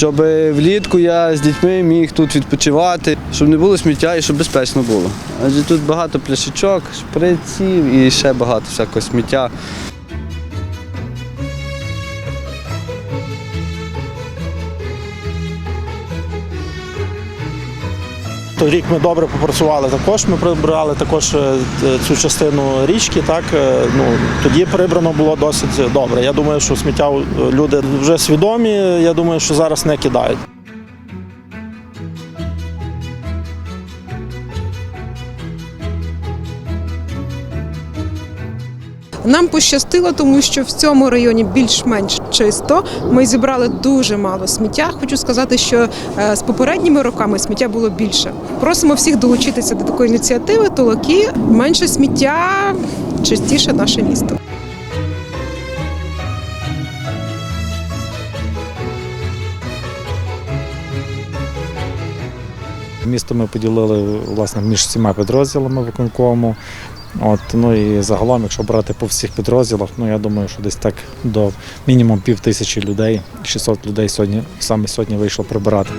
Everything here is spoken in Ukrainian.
щоб влітку я з дітьми міг тут відпочивати, щоб не було сміття і щоб безпечно було. Адже тут багато пляшечок, шприців і ще багато всякого сміття. Торік ми добре попрацювали також. Ми прибрали також е, цю частину річки. Так е, ну тоді прибрано було досить добре. Я думаю, що сміття е, люди вже свідомі. Я думаю, що зараз не кидають. Нам пощастило, тому що в цьому районі більш-менш чисто. Ми зібрали дуже мало сміття. Хочу сказати, що е, з попередніми роками сміття було більше. Просимо всіх долучитися до такої ініціативи. Толоки менше сміття, чистіше наше місто. Місто ми поділили власне між всіма підрозділами виконкому. От, ну і загалом, якщо брати по всіх підрозділах, ну я думаю, що десь так до мінімум пів тисячі людей, 600 людей сьогодні саме сьогодні вийшло прибирати.